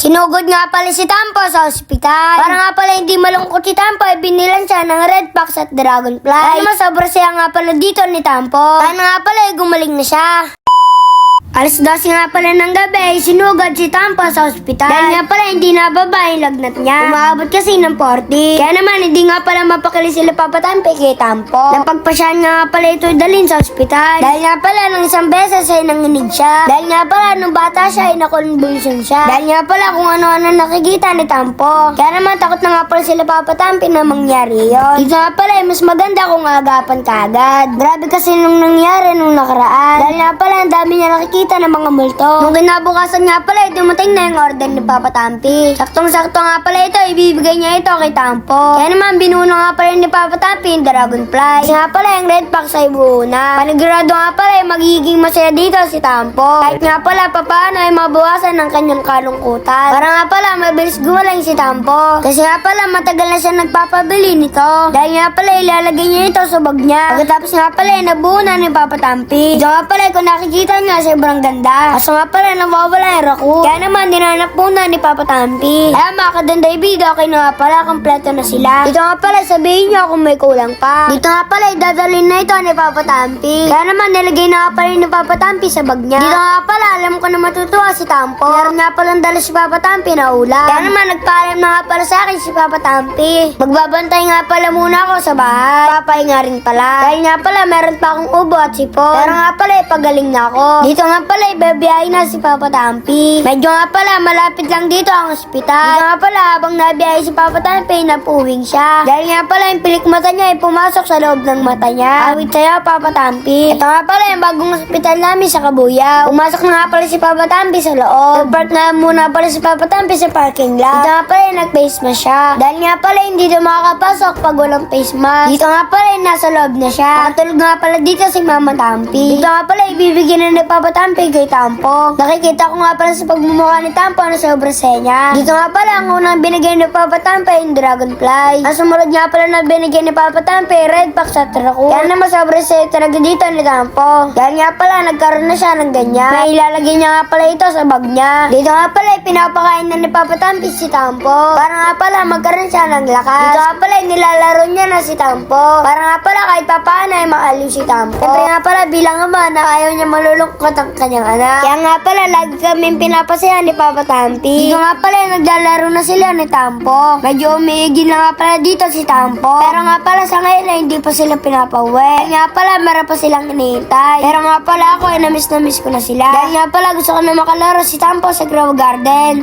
Sinugod nga pala si Tampo sa ospital. Para nga pala hindi malungkot si Tampo, ay binilan siya ng Red Fox at Dragonfly. Dahil masobra siya nga pala dito ni Tampo. Kaya nga pala ay gumaling na siya. Alas 12 nga pala ng gabi, sinugod si Tampo sa ospital. Dahil nga pala hindi nababa yung lagnat niya. Umabot kasi ng 40. Kaya naman hindi nga pala mapakali sila papatampi kay Tampo. Napagpasyahan nga pala ito dalhin sa ospital. Dahil nga pala nung isang beses ay nanginig siya. Dahil nga pala nung bata siya ay nakonvulsion siya. Dahil nga pala kung ano-ano nakikita ni Tampo. Kaya naman takot na nga pala sila papatampi na mangyari yon. Dito nga pala ay mas maganda kung agapan ka agad. Grabe kasi nung nangyari nung nakaraan. Dahil nga pala ang dami niya nakikita ng mga multo. Nung kinabukasan nga pala dumating na yung order ni Papa Tampi. Saktong-sakto nga pala ito, ibibigay niya ito kay Tampo. Kaya naman binuno nga pala ni Papa Tampi yung Dragonfly. Kasi nga pala yung Red Fox ay buo. Panigurado nga pala ay magiging masaya dito si Tampo. Kahit nga pala papaano ay mabawasan ng kanyang kalungkutan. Para nga pala mabilis gumaling si Tampo. Kasi nga pala matagal na siya nagpapabili nito. Dahil nga pala ilalagay niya ito sa bag niya. Pagkatapos nga pala ay nabuo na ni Papa Tampi. Ito nga pala kung nakikita niya sobrang ganda. Kaso nga pala nawawala yung raku. Kaya naman dinanap muna ni Papa Tampi. Kaya mga kadanday video, okay na nga pala, kompleto na sila. Dito nga pala sabihin niyo kung may kulang pa. Dito nga pala idadalhin na ito ni Papa Tampi. Kaya naman nilagay na nga pala ni Papa Tampi sa bag niya. Dito nga pala alam ko matutuwa si Tampo. Meron nga pala dala si Papa Tampi na ulam. Kaya naman nagpaalam na nga pala sa akin si Papa Tampi. Magbabantay nga pala muna ako sa bahay. Papay nga rin pala. Dahil nga pala meron pa akong ubo at sipon. Pero nga pala ipagaling na ako. Dito nga pala ibabiyahin na si Papa Tampi. Medyo nga pala malapit lang dito ang ospital. Dito nga pala habang nabiyahe si Papa Tampi napuwing siya. Dahil nga pala yung pilik mata niya ay pumasok sa loob ng mata niya. Awit sa'yo Papa Tampi. Ito nga pala yung bagong ospital namin sa Kabuyaw. Pumasok na nga pala si Papa Tampi sa loob. Nag-park na muna pala si Papa Tampi sa parking lot. Dito nga pala yung nag-face mask siya. Dahil nga pala hindi na makakapasok pag walang face mask. Dito nga pala yung nasa loob na siya. Nakatulog nga pala dito si Mama Tampi. Dito nga pala ibibigyan na ni Papa Tampi kay Tampo. Nakikita ko nga pala sa pagmumukha ni Tampo na sobrang senya. Dito nga pala ang unang binigay ni Papa Tampi yung Dragonfly. Ang sumunod nga pala na binigay ni Papa Tampi Red Fox at Raccoon. Kaya naman sobrang saya talaga dito ni Tampo. Dahil nga pala nagkaroon na siya ng ganyan. May ilalagay niya nga pala ito sa bag niya. Dito nga pala pinapakain na ni Papa Tampi si Tampo. Para nga pala magkaroon siya ng lakas. Dito nga pala nilalaro niya na si Tampo. Para nga pala kahit papaano ay maaliw si Tampo. Siyempre nga pala bilang ama na ayaw niya malulungkot ang kanyang anak. Kaya nga pala lagi kami pinapasaya ni Papa Tampi. Dito nga pala naglalaro na sila ni Tampo. Medyo umiigil na nga pala dito si Tampo. Pero nga pala sa ngayon ay hindi pa sila pinapauwi. Kaya nga pala meron pa silang hinihintay. Pero nga pala ako ay namiss na miss ko na sila. Dahil nga pala gusto gusto ko na makalaro si Tampo sa Grow Garden.